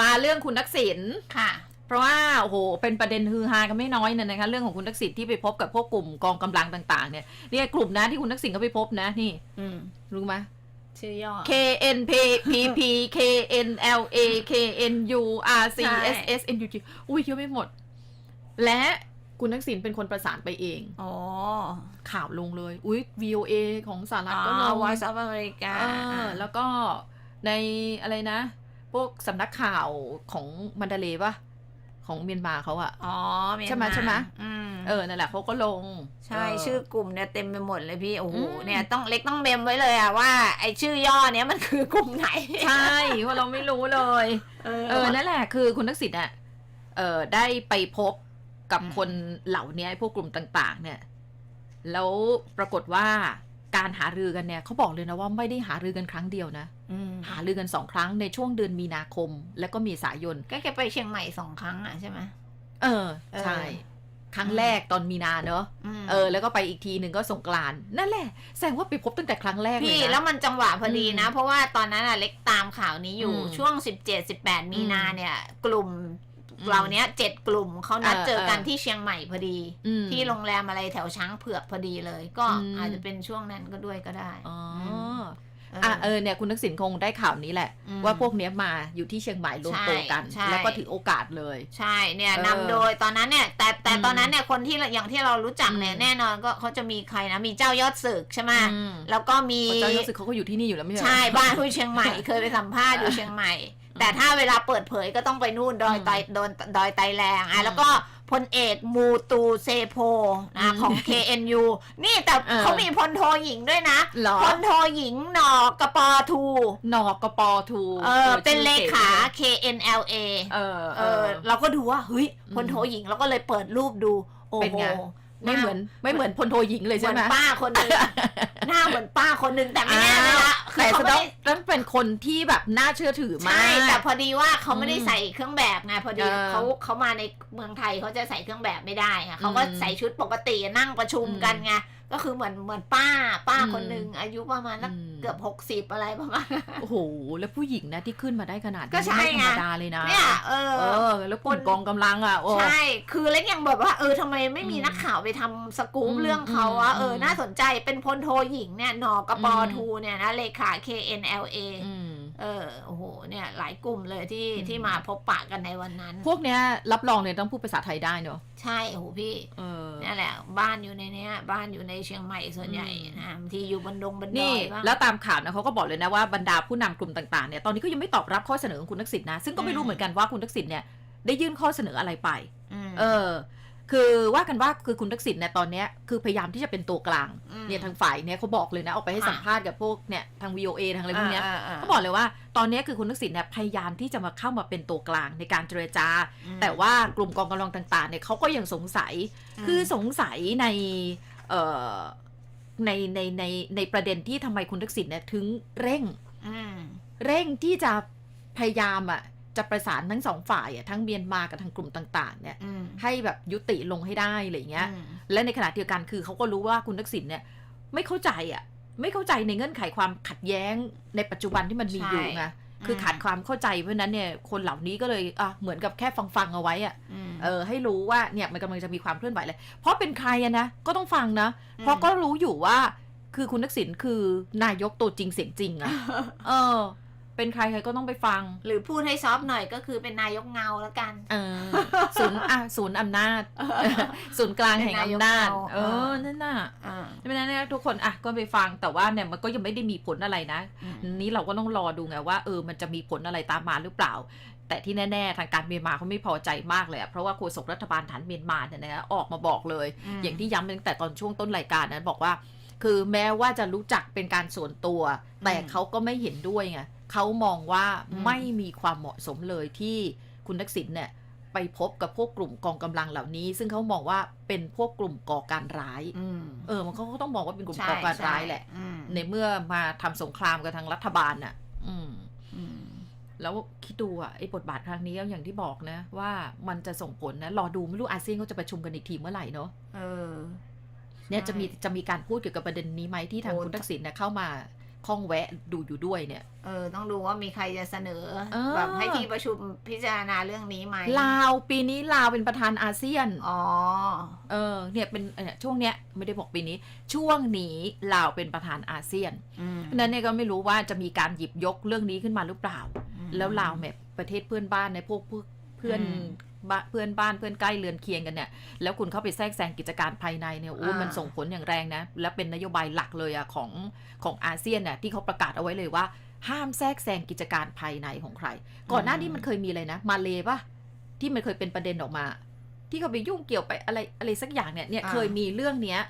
มาเรื่องคุณทักษิณค่ะ เพราะว่าโอ้โหเป็นประเด็นฮือฮากันไม่น้อยเนี่ยนะคะเรื่องของคุณทักษิณที่ไปพบกับพวกกลุ่มกองกำลังต่าง ๆ เนี่ยเนี่ยกลุ่มนะที่คุณทักษิณเขาไปพบนะนี่อืมรู้ไหมชื่อย่อ K N P P P K N L A K N U R C ใช่ S S N U G อุ้ยเยอะไม่หมด และคุณทักษิณเป็นคนประสานไปเอง อ๋อ ข่าวลงเลย อุ้ย VOA ของสหรัฐก็ลอ๋อง Voice of America เออแล้วก็ในอะไรนะ พวกสำนักข่าวของมันดาเลย์ปะของเมียนมาเขาอะอ๋อเยนใช่ไหมใช่ไหมอืมเออนั่นแหละเขาก็ลง ใช่เชื่อกลุ่มเนี่ยเต็มไปหมดเลยพี่โอ้โหอืมเนี่ยต้องเล็กต้องเมมไว้เลยอะว่าไอชื่อย่อเนี้ยมันคือกลุ่มไหนใช่เพราะเราไม่รู้เลยเออเออนั่นแหละคือคุณทักษิณอะเออได้ไปพบกับอืมคนเหล่านี้พวกกลุ่มต่าง ๆ เนี่ย แล้วปรากฏว่า การหารือกันเนี่ยเขาบอกเลยนะว่าไม่ได้หารือกันครั้งเดียวนะอืมหารือกันสองครั้งในช่วงเดือนมีนาคม แล้วก็เมีสายนก็แกไปเชียงใหม่สองครั้งอะใช่ไหมเออใช่เออครั้งแรกตอนมีนาเนอะมเออ แล้วก็ไปอีกทีหนึ่งก็สงกรานต์นั่นแหละ แสดงว่าไปพบตั้งแต่ครั้งแรกเลยพี่นะ แล้วมันจังหวะพอดีนะอืมเพราะว่าตอนนั้นอะเล็กตามข่าวนี้อยู่อืมช่วง 17 18 มีนาอืมเนี่ย กลุ่มอืม เราเนี้ยเจ็ดกลุ่มเขานัดเออเจอกันเออที่เชียงใหม่พอดีอืมที่โรงแรมอะไรแถวช้างเผือกพอดีเลย ก็อืมอาจจะเป็นช่วงนั้นก็ด้วยก็ได้อ๋อมอะเออเนี่ยคุณทักษิณคงได้ข่าวนี้แหละอืมว่าพวกเนี้ยมาอยู่ที่เชียงใหม่รวมตัวกันใช่แล้วก็ถือโอกาสเลย ใช่เนี่ยเออนำโดยตอนนั้นเนี่ยแต่แต่อืมตอนนั้นเนี่ยคนที่อย่างที่เรารู้จักเนี่ยอืมแน่นอนก็เขาจะมีใครนะมีเจ้ายอดศึกใช่ไหมอืมแล้วก็มีเพราะเจ้ายศศึกเขาก็อยู่ที่นี่อยู่แล้วไม่ใช่เหรอใช่บ้านผู้เชียงใหม่เคยไปสัมภาษณ์อยู่เชียงใหม่ แต่ถ้าเวลาเปิดเผยก็ต้องไปนู่นดอยอืมไตโดนดอยไตแรงอือะมแล้วก็พลเอกมูตูเซโพอืนะมของ KNU นี่แต่เออเขามีพลโทหญิงด้วยนะเหรอพลโทหญิงหนอกระปอทูนอกกปอทูเออเป็นชื่เลก๋ขา KNLA เออเออเราก็ดูว่าเฮ้ยอืมพลโทหญิงเราก็เลยเปิดรูปดู โอ้เป็นโหไงไม่เหมือนไม่เหมือนพลโทหญิงเลยเหใช่มือไหมนป้าคนหนึง หน้าเหมือนป้าคนหนึงแต่ไม่แน่เลยละคือแต่เขาจะไม่ต้องได้ต้องเป็นคนที่แบบน่าเชื่อถือมาใช่ก แต่พอดีว่าเขาไม่ได้อืมใส่เครื่องแบบไงพอดีเออเขาเขามาในเมืองไทยเขาจะใส่เครื่องแบบไม่ได้อะเขาก็อืมใส่ชุดปกตินั่งประชุมอืมกันไง ก็คือเหมือนเหมือนป้า ป้าอืมคนหนึ่งอายุประมาณสักอืมเกือบหกสิบอะไรประมาณโอ้โห แล้วผู้หญิงนะที่ขึ้นมาได้ขนาดนี้ก็ใช่ไม่ธรไงรมดาเลยนะเนี่ยเออเออ แล้วกลุ่มกองกำลังอะโอ้ใช่ คือเล็กยังแบบว่าเออทำไมไม่มีอืมนักข่าวไปทำสกู๊ปอืมเรื่องเขาอะอืมเออน่าสนใจเป็นพลโทหญิงเนี่ยหนอกระปออืมทูเนี่ยนะเลขา KNLA อืม เออโอ้โหเนี่ยหลายกลุ่มเลยที่อืมที่มาพบปะกันในวันนั้น พวกเนี้ยรับรองเลยต้องพูดภาษาไทยได้เนอะใช่โอ้โหพี่เออนี่แหละ บ้านอยู่ในเนี้ย บ้านอยู่ในเชียงใหม่ส่วนใหญ่อืมนะบางทีอยู่บนดงบนดนี่อยบ้างแล้วตามข่าวนะเขาก็บอกเลยนะว่าบรรดาผู้นำกลุ่มต่างๆเนี่ยตอนนี้ก็ยังไม่ตอบรับข้อเสนอของคุณทักษิณนะซึ่งก็ไม่รู้อืมเหมือนกันว่าคุณทักษิณเนี่ยได้ยื่นข้อเสนออะไรไปมเออ คือว่ากันว่าคือคุณทักษิณเนี่ยตอนเนี้ยคือพยายามที่จะเป็นตัวกลางมเนี่ยทางฝ่ายเนี่ยเขาบอกเลยนะออกไปให้ค่ะสัมภาษณ์กับพวกเนี่ยทาง VOA ทางอะไรพวกเนี้ยอ่าอ่าเขาบอกเลยว่าตอนเนี้ยคือคุณทักษิณเนี่ยพยายามที่จะมาเข้ามาเป็นตัวกลางในการเจรจาอืมแต่ว่ากลุ่มกองกำลังต่างๆเนี่ยเขาก็ยังสงสัยอืมคือสงสัยในเอ่อในในในในประเด็นที่ทำไมคุณทักษิณเนี่ยถึงเร่งอืมเร่งที่จะพยายามอะ จะประสานทั้งสองฝ่ายอะทั้งเมียนมากับทางกลุ่มต่างๆ เนี่ยอืมให้แบบยุติลงให้ได้อะไรอย่างเงี้ยอืมและในขณะเดียวกันคือเขาก็รู้ว่าคุณทักษิณเนี่ย ไม่เข้าใจอะ ไม่เข้าใจในเงื่อนไขความขัดแย้งในปัจจุบันที่มันมีอยู่ไงคือขาดความเข้าใจเพราะฉะนั้นเนี่ยคนเหล่านี้ก็เลยอะเหมือนกับแค่ฟังฟังๆเอาไว้อะมเออให้รู้ว่าเนี่ยมันกำลังจะมีความเคลื่อนไหวเลยเพราะเป็นใครอะนะก็ต้องฟังนะ เพราะก็รู้อยู่ว่าคือคุณทักษิณคือนายกตัวจริงเสียงจริงอะเออ เป็นใครใครก็ต้องไปฟัง หรือพูดให้ซอฟต์หน่อยก็คือเป็นนายกเงาแล้วกัน เออศูนย์อะศูนย์อำนาจ ศูนย์กลางแห่งอำนาจเป็นนายกเงาเออ นั่นน่ะอ่าเพราะฉะนั้นเนี่ยทุกคนอะก็ไปฟังแต่ว่าเนี่ยมันก็ยังไม่ได้มีผลอะไรนะอืมนี้เราก็ต้องรอดูไงว่าเออมันจะมีผลอะไรตามมาหรือเปล่าแต่ที่แน่ ๆ ทางการเมียนมาเขาไม่พอใจมากเลยอะเพราะว่าโฆษกรัฐบาลฐานเมียนมาเนี่ยนะออกมาบอกเลยมอย่างที่ย้ำตั้งแต่ตอนช่วงต้นรายการนะบอกว่า คือแม้ว่าจะรู้จักเป็นการส่วนตัว แต่เขาก็ไม่เห็นด้วยไง เขามองว่าอืมไม่มีความเหมาะสมเลยที่คุณทักษิณเนี่ยไปพบกับพวกกลุ่มกองกำลังเหล่านี้ ซึ่งเขามองว่าเป็นพวกกลุ่มก่อการร้ายอืมเออ มันเขาก็ต้องมองว่าเป็นกลุ่มใช่ก่อการร้ายแหละใช่อืมในเมื่อมาทำสงครามกับทางรัฐบาลน่ะอืมอืมแล้วคิดดูอะไอ้บทบาทครั้งนี้อย่างที่บอกนะ ว่ามันจะส่งผลนะ รอดูไม่รู้อาเซียนเขาจะประชุมกันอีกทีเมื่อไหร่เนาะเออ เนี่ยใช่จะมีจะมีการพูดเกี่ยวกับประเด็นนี้ไหมที่ทางโอ้คุณทักษิณเนี่ยเข้ามา คล่องแวะดูอยู่ด้วยเนี่ย เออ ต้องดูว่ามีใครจะเสนอเออ แบบให้ที่ประชุมพิจารณาเรื่องนี้ไหมลาวปีนี้ลาวเป็นประธานอาเซียน อ๋อ เออเนี่ยเป็นเนี่ยช่วงเนี้ยไม่ได้บอกปีนี้ ช่วงนี้ลาวเป็นประธานอาเซียนอืมเพราะฉะนั้นเนี่ยก็ไม่รู้ว่าจะมีการหยิบยกเรื่องนี้ขึ้นมาหรือเปล่า แล้วลาวแบบประเทศเพื่อนบ้านในพวกเพื่อนเพื่อนอืมบ้าน เพื่อนบ้านเพื่อนใกล้เรือนเคียงกันเนี่ย แล้วคุณเข้าไปแทรกแซงกิจการภายในเนี่ยโอ้อ่ามัมันส่งผลอย่างแรงนะ และเป็นนโยบายหลักเลยอะของของอาเซียนน่ะที่เขาประกาศเอาไว้เลยว่า ห้ามแทรกแซงกิจการภายในของใคร ก่อนหน้านี้มันเคยมีอะไรนะ มาเลปะที่มันเคยเป็นประเด็นออกมา ที่เขาไปยุ่งเกี่ยวไปอะไรอะไรสักอย่างเนี่ยเนี่ยอ่าเคยมีเรื่องเนี้ย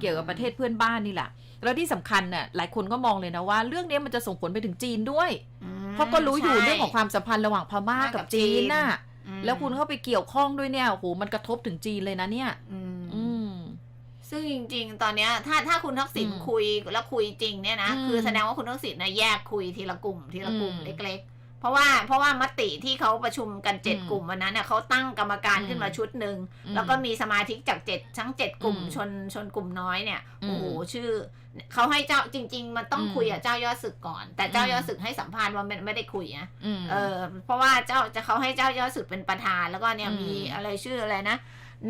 เกี่ยวกับประเทศเพื่อนบ้านนี่แหละแล้วที่สำคัญน่ะหลายคนก็มองเลยนะว่า เรื่องนี้มันจะส่งผลไปถึงจีนด้วยอืมเพราะก็รู้อยู่ใช่เรื่องของความสัมพันธ์ระหว่างพม่าพม่ากักับบจีนน่ะอืม แล้วคุณเข้าไปเกี่ยวข้องด้วยเนี่ยโอ้โหมันกระทบถึงจีนเลยนะเนี่ยอืมอืมซึ่งจริง ๆ ตอนเนี้ยถ้าถ้าคุณทักษิณอืมคุยแล้วคุยจริงเนี่ยนะอืมคือแสดงว่าคุณทักษิณนะแยกคุยทีละกลุ่มทีละกลุ่มอืมเล็ก ๆ เพราะว่าเพราะว่ามติที่เขาประชุมกันเจ็ดอืมกลุ่มวันนั้นเนี่ยเขาตั้งกรรมการอืมขึ้นมาชุดหนึ่งอืมแล้วก็มีสมาชิกจากเจ็ดทั้งเจ็ดกลุ่มอืมชนชนกลุ่มน้อยเนี่ยอืมโอ้โหชื่อเขาให้เจ้าจริง ๆ มันต้องอืมคุยกับเจ้ายอดศึกก่อน แต่เจ้าอืมยอดศึกให้สัมภาษณ์ว่าไม่ไม่ได้คุยนะอืมเออเพราะว่าเจ้าจะเขาให้เจ้ายอดศึกเป็นประธานแล้วก็เนี่ยอืมมีอะไรชื่ออะไรนะ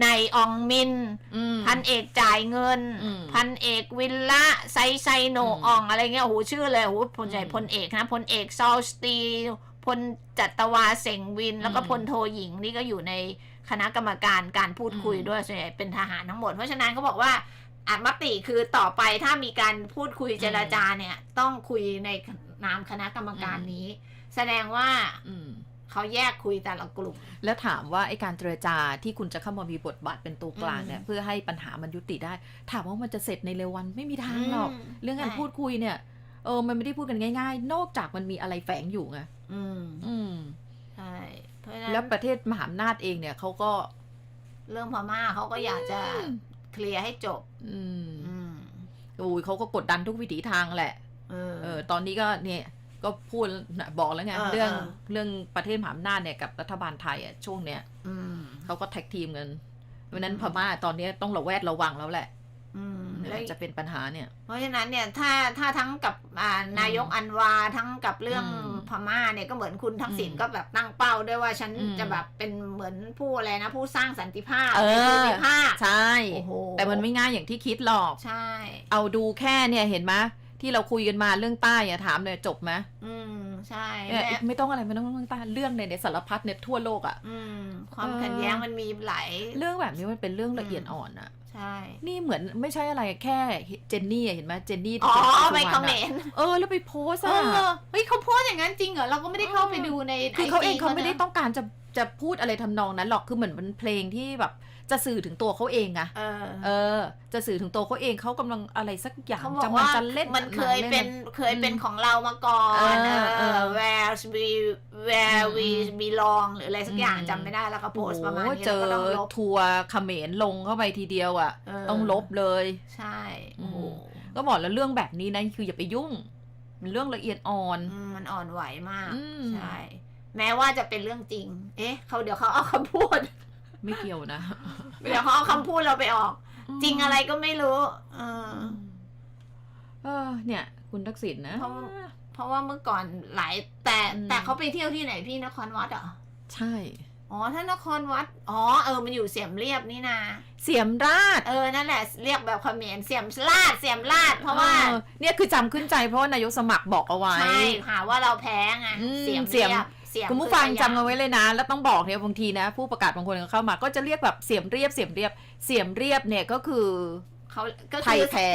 ในอองมินอืมพันเอกจ่ายเงินอืมพันเอกวิลละไซไซโนอืมอองอะไรเงี้ยโอ้โหชื่อเลยโอ้โหพลใหญ่อืมพลเอกนะพลเอกซอลสตีพลจัตวาเสงวิน แล้วก็อืมพลโทหญิงนี่ก็อยู่ในคณะกรรมการการพูดคุยอืมด้วยส่วนใหญ่เป็นทหารทั้งหมด เพราะฉะนั้นเขาบอกว่าอัดมติคือต่อไปถ้ามีการพูดคุยเจรจาเนี่ย ต้องคุยในนามคณะกรรมการนี้ แสดงว่าอืม เขาแยกคุยแต่ละกลุ่ม แล้วถามว่าไอ้การเจรจาที่คุณจะเข้ามามีบทบาทเป็นตัวกลางเนี่ยอืมเพื่อให้ปัญหามันยุติได้ ถามว่ามันจะเสร็จในเร็ววันไม่มีทางหรอกอืมเรื่องการใช่พูดคุยเนี่ยเออมันไม่ได้พูดกันง่าย ๆ นอกจากมันมีอะไรแฝงอยู่ไงอืม อืมใช่เพราะฉะนั้นแล้วประเทศมหาอำนาจเองเนี่ยเขาก็ เรื่องพม่าเขาก็อยากจะเคลียร์ให้จบ อืมอืมโอ้ยเขาก็กดดันทุกวิถีทางแหละ เออเออตอนนี้ก็เนี่ย ก็พูดนะบอกแล้วไงเออเรื่องเออเรื่องประเทศมหาอำนาจเนี่ยกับรัฐบาลไทยอะช่วงเนี้ยอืมเขาก็แท็กทีมกันเพราะฉะนั้นอืมพม่าตอนนี้ต้องระแวดระวังแล้วแหละอืมเนี่ยแล้วจะเป็นปัญหาเนี่ย เพราะฉะนั้นเนี่ยถ้าถ้าทั้งกับอ่านายกอันวาทั้งกับเรื่องอืมพม่าเนี่ยก็เหมือนคุณทักษิณอืมก็แบบตั้งเป้าด้วยว่าฉันอืมจะแบบเป็นเหมือนผู้อะไรนะ ผู้สร้างสันติภาพเอในภูอมิภาคใช่โอ้โหแต่มันไม่ง่ายอย่างที่คิดหรอกใช่ เอาดูแค่เนี่ยเห็นไหม ที่เราคุยกันมาเรื่องใต้อะถามเลยจบไหมอืมใช่เนี่ยและไม่ต้องอะไรไม่ต้องเรื่องใต้เรื่องเนี่ยในสารพัดเนี่ยทั่วโลกอะ อืม ความเออ ขัดแย้งมันมีหลาย เรื่องแบบนี้มันเป็นเรื่องละเอียดอ่อนอะใช่ นี่เหมือนไม่ใช่อะไรแค่เจนนี่อะเห็นไหมเจนนี่อ๋อที่เป็นไปสุวรรณคอมเมอะนต์เออแล้วไปโพสต์เออะ อเฮ้ยเขาโพสต์อย่างนั้นจริงเหรอ เราก็ไม่ได้เข้าไปดูใน คือเขาเอง IG เขาไม่ได้นะ ต้องการจะ จะพูดอะไรทำนองนั้นหรอกคือเหมือนเป็นเพลงที่แบบ จะสื่อถึงตัวเขาเองอะเออเออจะสื่อถึงตัวเขาเองเขากำลังอะไรสักอย่างเขาบอจะกมันว่าจะเล่นมันเคยหงเป็นล่เคยเป็นอืมของเรามาก่อนเออเอเอออ where we where อืม we belong หรืออะไรสักอย่างอืมจำไม่ได้แล้วก็โพสต์ประมาณโอ้นี้เจแล้วอก็ต้องลบทัวร์เขมรลงเข้าไปทีเดียวอะเออต้องลบเลย ใช่โอ้โหก็บอกแล้วเรื่องแบบนี้นะคืออย่าไปยุ่งมันเรื่องละเอียดอ่อนอืมมันอ่อนไหวมากอืมใช่ แม้ว่าจะเป็นเรื่องจริง เอ๊ะเขาเดี๋ยวเขาเอาคำพูด ไม่เกี่ยวนะ เดี๋ยวเขาเอาคำพูดเราไปออก จริงอะไรก็ไม่รู้ เออเออเนี่ย คุณทักษิณนะ เพราะเพราะว่าเมื่อก่อนหลาย แต่อืมแต่เขาไปเที่ยวที่ไหนพี่นครวัดเหรอ ใช่ อ๋อถ้านครวัด อ๋อเออมันอยู่เสียมเรียบนี่นา เสียมราดเออนั่นแหละเรียกแบบเขมรเสียมลาดเสียมลาดเพราะว่าออเนี่ยคือจำขึ้นใจเพราะว่านายกสมัครบอกเอาไว้ ใช่หาว่าเราแพ้ไงอืมเสียมเสียมเรียบ เสียมคุณผู้ฟังคือสจำยามเอาไว้เลยนะ แล้วต้องบอกเนี่ยบางทีนะ ผู้ประกาศบางคนเข้ามา ก็จะเรียกแบบเสียมเรียบเสียมเรียบเสียมเรียบเนี่ยก็คือเขาก็ไทคืยอแพ้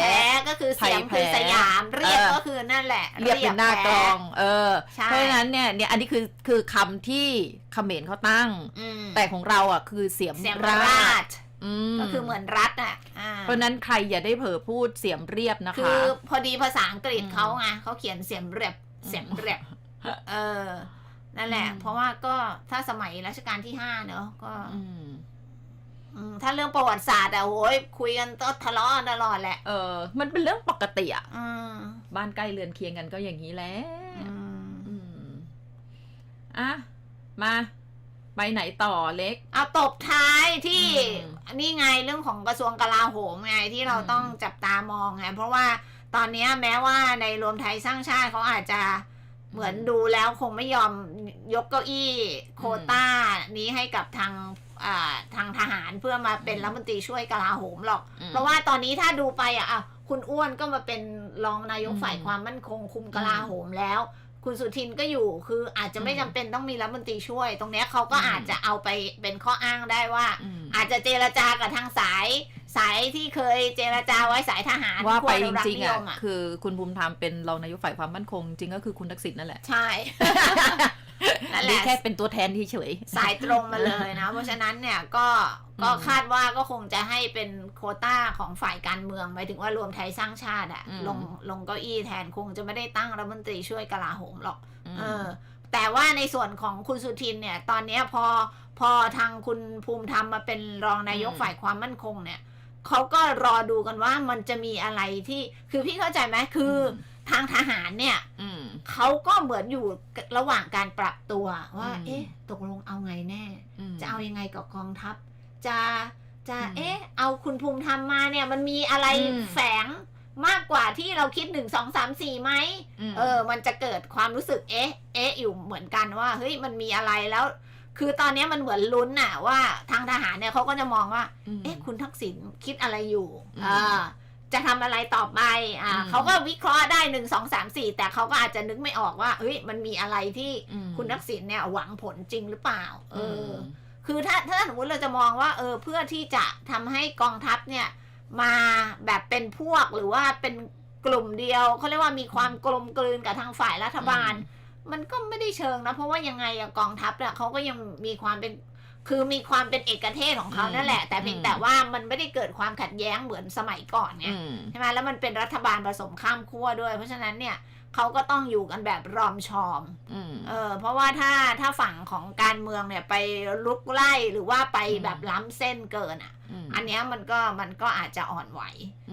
ก็คือเสียมไทยแพ้คือสยามเรียบเออก็คือนั่นแหละ เรียบเป็นหน้ากลอง เออใช่เพราะฉะนั้นเนี่ยเนี่ยอันนี้คือคือคำที่เขมรเขาตั้งอืมแต่ของเราอะคือเสียมเสียมราราดดอืมก็คือเหมือนรัฐอะอ่าเพราะฉะนั้นใครอย่าได้เผลอพูดเสียมเรียบนะคะ คือพอดีภาษาอังกฤษอืมเขาไงเขาเขียนเสียมเรียบเสียมเรียบ เออ นั่นแหละอืมเพราะว่าก็ถ้าสมัยรัชกาลที่ห้าเนอะก็อืมอืมถ้าเรื่องประวัติศาสตร์อะโอ้ยคุยกันก็ทะเลาะกันตลอดแหละ เออ มันเป็นเรื่องปกติอะอืมบ้านใกล้เรือนเคียงกันก็อย่างนี้แหละอืมอืมอะ มา ไปไหนต่อเล็ก เอาตบท้ายที่อืมนี่ไงเรื่องของกระทรวงกลาโหมไงที่เราอืมต้องจับตามองไงเพราะว่าตอนเนี้ยแม้ว่าในรวมไทยสร้างชาติเขาอาจจะ เหมือนดูแล้วคงไม่ยอมยกเก้าอี้โควต้านี้ให้กับทางอ่าทางทหารเพื่อมาเป็นรัฐมนตรีช่วยกลาโหมหรอกอืมเพราะว่าตอนนี้ถ้าดูไปอะอะคุณอ้วนก็มาเป็นรองนายกอืมฝ่ายความมั่นคงคุมกลาโหมแล้ว คุณสุทินก็อยู่คืออาจจะไม่อืมจำเป็นต้องมีรัฐมนตรีช่วย ตรงเนี้ยเขาก็อืมอาจจะเอาไปเป็นข้ออ้างได้ว่าอืมอาจจะเจรจากับทางสาย สายที่เคยเจรจาไว้สายทหารว่าไปขั้จอนุกริงนิๆยอะมอะคือคุณภูมิธรรมเป็นรองนายกฝ่ายความมั่นคง จริงก็คือคุณทักษิณนั่นแหละ ใช่นั่นแหนี่ละแค่เป็นตัวแทนเฉย สายตรงมาเลยนะ เพราะฉะนั้นเนี่ยก็ก็อืมคาดว่าก็คงจะให้เป็นโควต้าของฝ่ายการเมืองหมายถึงว่ารวมไทยสร้างชาติอะอืมลงลงเก้าอี้แทนคงจะไม่ได้ตั้งรัฐมนตรีช่วยกลาโหมหรอกๆเออแต่ว่าในส่วนของคุณสุทินเนี่ย ตอนเนี้ยพอพอทางคุณภูมิธรรมมาเป็นรองนายกอืมฝ่ายความมั่นคงเนี่ย เขาก็รอดูกันว่ามันจะมีอะไรที่ คือพี่เข้าใจไหมคืออทางทหารเนี่ยอืมเขาก็เหมือนอยู่ระหว่างการปรับตัวว่าอืมเอ๊ะ ตกลงเอาไงแน่มจะเอายังไงกับกองทัพ จะจะอืมเอ๊ะ เอาคุณภูมิธรรมมาเนี่ย มันมีอะไรอืมแฝงมากกว่าที่เราคิดหนึ่งสองสามสี่ไหมมเออ มันจะเกิดความรู้สึกเอ๊ะ เอ๊ะอยู่เหมือนกันว่าเฮ้ยมันมีอะไรแล้ว คือตอนนี้มันเหมือนลุ้นน่ะว่าทางทหารเนี่ยเขาก็จะมองว่ามเอ๊ะคุณทักษิณคิดอะไรอยู่อืมอ่าจะทำอะไรต่อไป อ่าอืมเขาก็วิเคราะห์ได้หนึ่งสองสามสี่แต่เขาก็อาจจะนึกไม่ออกว่า เฮ้ย มันมีอะไรที่อืมคุณทักษิณเนี่ยหวังผลจริงหรือเปล่า เอออมคือถ้าถ้าสมมติเราจะมองว่า เออ เพื่อที่จะทำให้กองทัพเนี่ย มาแบบเป็นพวกหรือว่าเป็นกลุ่มเดียว เขาเรียกว่ามีความกลมกลืนกับทางฝ่ายรัฐบาล มันก็ไม่ได้เชิงนะ เพราะว่ายังไงอะกองทัพเนี่ยเขาก็ยังมีความเป็นคือมีความเป็นเอกเทศของเขาอืมนั่นแหละ แต่เพียงอืมแต่ว่ามันไม่ได้เกิดความขัดแย้งเหมือนสมัยก่อนไงอืมใช่ไหมแล้วมันเป็นรัฐบาลผสมข้ามขั้วด้วย เพราะฉะนั้นเนี่ยเขาก็ต้องอยู่กันแบบรอมชอมอืมเออ เพราะว่าถ้าถ้าฝั่งของการเมืองเนี่ยไปลุกไล่หรือว่าไปอืมแบบล้ำเส้นเกินอะมอันเนี้ยมันก็มันก็อาจจะอ่อนไหว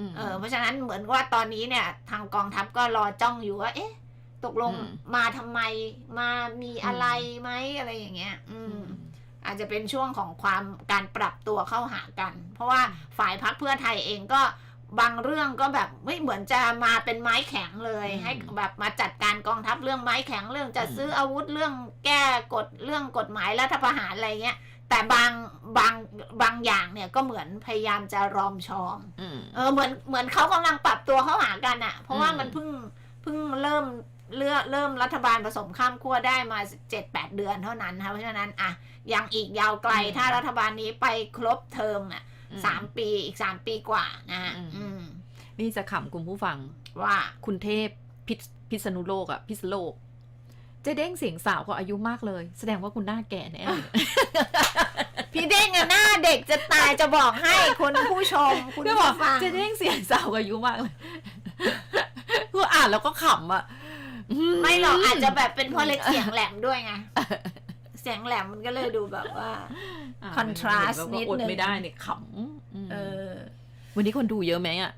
มเออ เพราะฉะนั้นเหมือนว่าตอนนี้เนี่ย ทางกองทัพก็รอจ้องอยู่ว่าเอ๊ะ ตกลงอืมมาทำไมมามีอะไรไหมอะไรอย่างเงี้ย อือืมมอาจจะเป็นช่วงของความการปรับตัวเข้าหากัน เพราะว่าฝ่ายพักเพื่อไทยเองก็บางเรื่องก็แบบไม่เหมือนจะมาเป็นไม้แข็งเลยอืมให้แบบมาจัดการกองทัพเรื่องไม้แข็งเรื่องจะอืมซื้ออาวุธเรื่องแก้กฎเรื่องกฎหมายรัฐประหารอะไรเงี้ยแต่บางบางบางอย่างเนี่ยก็เหมือนพยายามจะรอมชอมอืมเออเหมือนเหมือนเขากำลังปรับตัวเข้าหากันอะเพราะว่าอืมมันเพิ่งเพิ่งเริ่ม เลือกเริ่มรัฐบาลผสมข้ามขั้วได้มาเจ็ดแปดเดือนเท่านั้นนะคะเพราะฉะนั้นอะยังอีกยาวไกลถ้ารัฐบาลนี้ไปครบเทอมอะสามปีอีกสามปีกว่านะฮะอืมอืมนี่จะขำคุณผู้ฟังว่าคุณเทพพิษพิษณุโลกอะพิษณุโลกเจ๊เด้งเสียงสาวเขาอายุมากเลย แสดงว่าคุณหน้าแก่แน่เลยพี่เด้งอะหน้าเด็กจะตายจะบอกให้คุณผู้ชม คุณก็บผู้อกฟังเจ๊เด้งเสียงสาวอายุมากเลยคืออ่านแล้วก็ขำอะ ไม่หรอกอาจจะแบบเป็นเพราะเล็กเสียงแหลมด้วยไงเสียงแหลมมันก็เลยดูแบบว่าา contrast แบบนิว่าดอดนึงไม่ได้เนี่ยขำอืมเออ วันนี้คนดูเยอะไหมอะ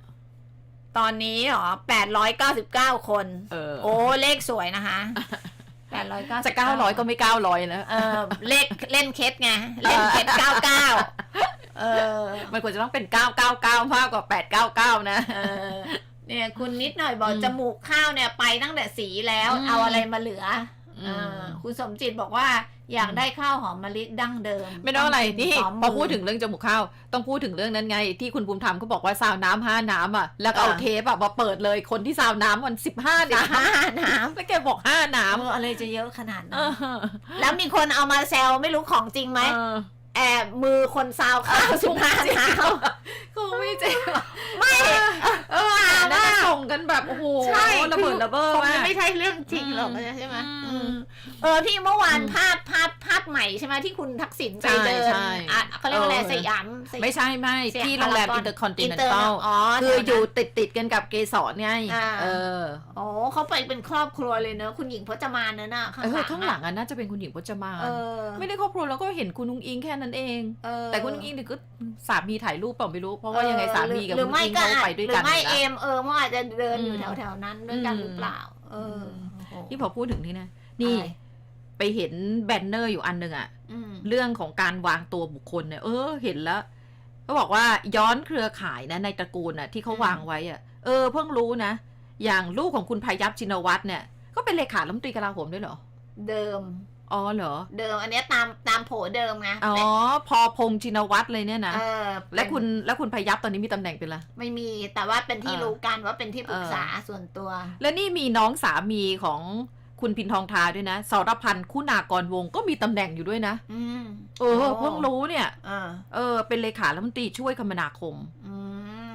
ตอนนี้เหรอแปดร้อยเก้าสิบเก้าคนเออโอ้เลขสวยนะคะแปดร้อยเก้าจะเก้าร้อยก็ไม่เก้าร้อยนะเออเลขเล่นเคสไง เล่นเคสเก้าเก้าเออ มันควรจะต้องเป็นเก้าเก้าเก้ามากกว่าแปดเก้าเก้านะ เออเนี่ยคุณนิดหน่อยบอกอืมจมูกข้าวเนี่ยไปตั้งแต่สีแล้วอืมเอาอะไรมาเหลืออมเออคุณสมจิตบอกว่าอยากได้ข้าวหอมมะลิดั้งเดิม ไม่ต้องอะไรกินี่หอมพอมืพูดถึงเรื่องจมูกข้าว ต้องพูดถึงเรื่องนั้นไง ที่คุณภูมิธรรมเขาบอกว่าซาวน้ำห้าน้ำอะแล้วก็เอาอ่าเทปอะมาเปิดเลยคนที่ซาวน้ำมันสิบห้าสิบน้ห้าน้ำแล้วแกบอกห้าำน้เอออะไรจะเยอะขนาดำนั้นแล้วมีคนเอามาแซวไม่รู้ของจริงไหมเออแอบมือคนซาวข้าวสิบห้าน้ำก็ไม่เจ๊ไม่ เออ อ่า อ่าน น่า ว่า ส่งกันแบบโอ้โหใช่ระเบิดระเบ้อคงมาจะกไม่ใช่เรื่องจริงหรอกอืมใช่ไหมอืมอืมเออที่เมื่อวานอืมภาพภาพภาพใหม่ใช่ไหมที่คุณทักษิณไปใช่เดินใช่อะเขาเรียกว่าอะไรเออสยามสยามไม่ใช่ไม่เสียที่โรงแรมพารากอนอินเตอร์คอนติอิเนนนเตอร์ตัลอ๋อคือแถวนั้นอยู่ติดติดๆกันกับเกสรไงอ่าเออโอ้เขาไปเป็นครอบครัวเลยเนอะคุณหญิงพจมานเนอะน่ะข้างเอหอลังข้างหลังอะน่าจะเป็นคุณหญิงพจมานเออไม่ได้ครอบครัวแล้วก็เห็นคุณนุ้งอิงแค่นั้นเองเออแต่คุณนุ้งอิงเนี่ยก็สามีถ่ายรูปเปล่าไม่รู้เพราะว่ายังไงสามีกับหรืคุณอนุ้งไม่อิงก็เขาอาจไปด้วยหรืกัอนไม่ยู่เอแล้วมเออมันอาจจะเดินอยู่อืมแถวแถวๆนั้นด้วยกันอืมหรือเปล่า เออโอ้โหนี่พอพูดถึงนี่นะนี่อะไรไปเห็นแบนเนอร์อยู่อันหนึ่งอะอืมเรื่องของการวางตัวบุคคลเนี่ย เออ เห็นแล้วเขาบอกว่าย้อนเครือข่ายนะในตระกูลอะที่เขาอืมวางไว้อะเออเพิ่งรู้นะ อย่างลูกของคุณพายัพชินวัตรเนี่ย ก็เป็นเลขารัฐมนตรีกลาโหมด้วยเหรอ เดิม อ๋อเหรอ เดิมอันเนี้ยตามตามโผเดิมไงอ๋อ พอพงษ์ชินวัตรเลยเนี่ยนะเออและคุณและคุณพายัพตอนนี้มีตำแหน่งเป็นอะไร ไม่มีแต่ว่าเป็นที่เออรู้กันว่าเป็นที่ปรึกเออษาส่วนตัว และนี่มีน้องสามีของคุณพินทองทาด้วยนะสรพันธ์คุณากรวงศ์ก็มีตำแหน่งอยู่ด้วยนะ อืมเออเพิ่งรู้เนี่ย เออเออ เป็นเลขารัฐมนตรีช่วยคมนาคม อืม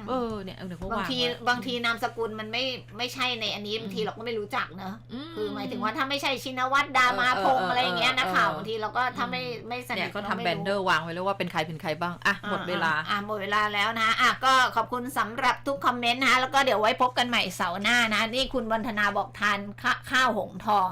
เออเนี่ยเออเดี๋ยวเขาบางวางทีไว้บางทีนามสกุลมันไม่ไม่ใช่ในอันนี้อืมบางทีเราก็ไม่รู้จักเนอะม คือหมายถึงว่าถ้าไม่ใช่ชินวัตรดามาพงษ์เออเอออะไรอย่างเงี้ยเออนักข่าวเออบางทีเราก็ถ้าไม่ไม่สนิเนี่ทยเขารทำไม่แบนเดอร์วางไว้แล้วว่าเป็นใครเป็นใครบ้าง อะ หมดเวลาอะอะหมดเวลาแล้วนะอะก็ขอบคุณสำหรับทุกคอมเมนต์นะแล้วก็เดี๋ยวไว้พบกันใหม่เสาร์หน้านะ นี่คุณวันธนาบอกทานข้าข้าวหงทอง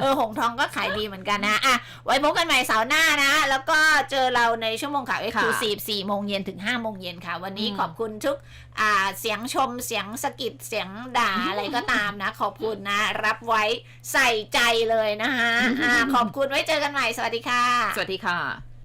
เออหงทองก็ขายดีเหมือนกันนะอะไว้พบกันใหม่เสาร์หน้านะ แล้วก็เจอเราในชั่วโมงข่าวเอ็กซ์คลูซีฟ4โมงเย็นถึง5โมงเย็นค่ะ วันนี้อืม ขอบคุณทุกอ่าเสียงชมเสียงสะกิดเสียงด่าอะไรก็ตามนะ ขอบคุณนะ รับไว้ใส่ใจเลยนะคะอ่าขอบคุณไว้เจอกันใหม่ สวัสดีค่ะ สวัสดีค่ะ